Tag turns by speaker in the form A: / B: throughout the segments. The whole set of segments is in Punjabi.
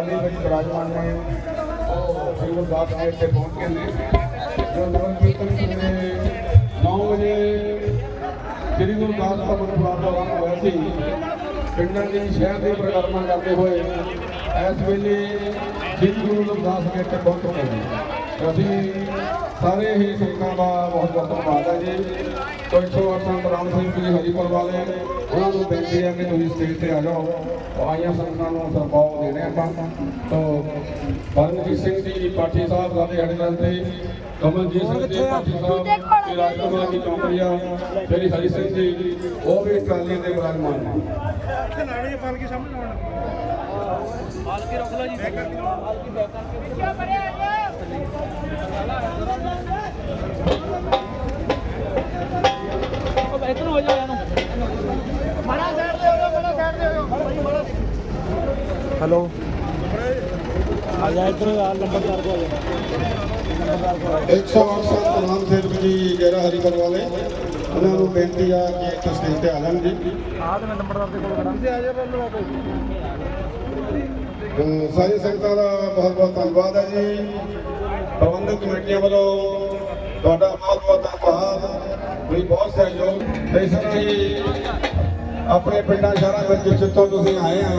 A: ਟਰਾਲੀ ਵਿੱਚ ਵਿਰਾਜਮਾਨ ਨੇ ਉਹ ਗੁਰੂ ਦਾਸ ਸਾਹਿਬ ਤੇ ਪਹੁੰਚ ਗਏ ਨੇ। ਜੋ ਨਗਰ ਕੀਰਤਨ ਕਿੰਨੇ 9 ਵਜੇ ਸ੍ਰੀ ਗੁਰੂ ਦਾਸ ਦਾ ਗੁਰਪੁਰਬ ਦਾ ਵਾਰ ਹੋਇਆ ਸੀ, ਪਿੰਡਾਂ ਦੇ ਸ਼ਹਿਰ ਦੇ ਪ੍ਰਕਰਮਾਂ ਕਰਦੇ ਹੋਏ ਇਸ ਵੇਲੇ ਸ੍ਰੀ ਗੁਰੂ ਰਵਿਦਾਸ ਜੀ ਤੇ ਪਹੁੰਚ ਚੁੱਕੇ ਨੇ। ਅਸੀਂ ਸਾਰੇ ਹੀ ਸੰਗਤਾਂ ਦਾ ਬਹੁਤ ਬਹੁਤ ਧੰਨਵਾਦ ਹੈ ਜੀ। ਤੋਂ 108 ਸੰਤ ਰਾਮ ਸਿੰਘ ਜੀ ਹਰੀਪੁਰ ਵਾਲੇ ਉਹਨਾਂ ਨੂੰ ਬੇਨਤੀ ਹੈ ਕਿ ਤੁਸੀਂ ਸਟੇਜ ਤੇ ਆ ਜਾਓ। ਉਹ ਆਈਆਂ ਸੰਗਤਾਂ ਨੂੰ ਸਰਪਾਉ ਦੇਣੇ ਆਪਾਂ। ਤੋਂ ਪਰਮਜੀਤ ਸਿੰਘ ਜੀ ਪਾਠੀ ਸਾਹਿਬ ਸਾਡੇ ਹੜਗਲ ਤੇ ਕਮਲਜੀਤ ਸਿੰਘ ਜੀ ਪਾਠੀ ਸਾਹਿਬ ਤੇ ਰਾਜਕੁਮਾਰ ਜੀ ਚੌਂਕਰੀਆ ਸ਼੍ਰੀ ਹਰੀ ਸਿੰਘ ਜੀ ਉਹ ਵੀ ਟਰਾਲੀ ਦੇ ਵਿਰਾਜਮਾਨ ਨੇ।
B: ਹੈਲੋ ਆ ਜਾ ਇੱਧਰ ਆ ਲੰਬਰਦਾਰ ਕੋ ਆ ਜਾ। ਲੰਬਰਦਾਰ ਕੋ ਆ
A: 108 ਸੰਤ ਰਾਮ ਸਿੰਘ ਜੀ ਗੈਰਾ ਹਰੀਪੁਰ ਵਾਲੇ। ਉਹਨਾਂ ਨੂੰ ਬੇਨਤੀ ਆ ਕਿ ਇੱਕ ਸਟੇਜ ਤੇ ਆ ਜਾਣ ਜੀ।
B: ਆ ਤੇ ਮੈਂ ਲੰਬਰਦਾਰ ਦੇ ਕੋਲ ਖੜਾ। ਤੁਸੀਂ ਆ ਜਾ ਪਹਿਲਾਂ ਆ
A: ਸਾਰੀ ਸੰਗਤਾਂ ਦਾ ਬਹੁਤ ਬਹੁਤ ਧੰਨਵਾਦ ਹੈ ਜੀ। ਪ੍ਰਬੰਧਕ ਕਮੇਟੀਆਂ ਵੱਲੋਂ ਤੁਹਾਡਾ ਬਹੁਤ ਬਹੁਤ ਧੰਨਵਾਦ। ਵੀ ਬਹੁਤ ਸਹਿਯੋਗ ਤੇ ਸੱਚੀ ਆਪਣੇ ਪਿੰਡਾਂ ਸ਼ਹਿਰਾਂ ਵਿੱਚ ਜਿੱਥੋਂ ਤੁਸੀਂ ਆਏ ਆ,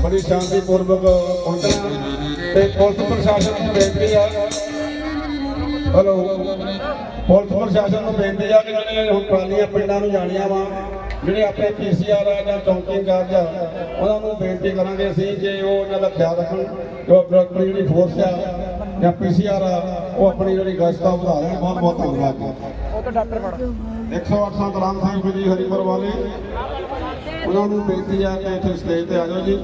A: ਬੜੀ ਸ਼ਾਂਤੀਪੂਰਵਕ ਪਹੁੰਚਣਾ। ਤੇ ਪੁਲਿਸ ਪ੍ਰਸ਼ਾਸਨ ਨੂੰ ਬੇਨਤੀ ਆ। ਹਲੋ। ਪੁਲਿਸ ਪ੍ਰਸ਼ਾਸਨ ਨੂੰ ਬੇਨਤੀ ਆ ਕਿ ਜਿਹੜੇ ਹੁਣ ਟਰਾਲੀਆਂ ਪਿੰਡਾਂ ਨੂੰ ਜਾਣੀਆਂ ਵਾ ਜਿਹੜੇ ਆਪਣੇ ਪੀਸੀਆਰ ਆ ਜਾਂ ਚੌਂਕੀ ਇੰਚਾਰਜ ਆ ਉਹਨਾਂ ਨੂੰ ਬੇਨਤੀ ਕਰਾਂਗੇ ਅਸੀਂ ਕਿ ਉਹ ਉਹਨਾਂ ਦਾ ਖਿਆਲ ਰੱਖਣ ਜੋ ਆਪਣੀ ਜਿਹੜੀ ਫੋਰਸ ਆ ਜਾਂ ਪੀਸੀਆਰ ਆ ਉਹ ਆਪਣੀ ਜਿਹੜੀ ਗਸ਼ਤ ਵਧਾ ਦੇਣ ਬਹੁਤ ਬਹੁਤ ਧੰਨਵਾਦ ਜੀ।
B: ਉਹ ਤਾਂ ਡਾਕਟਰ ਫੜ
A: 108 ਸੰਤ ਰਾਮ ਸਿੰਘ ਜੀ ਹਰੀਪੁਰ ਵਾਲੇ ਉਹਨਾਂ ਨੂੰ ਬੇਨਤੀ ਆ ਕਿ ਇੱਥੇ ਸਟੇਜ ਤੇ ਆ ਜਾਓ ਜੀ।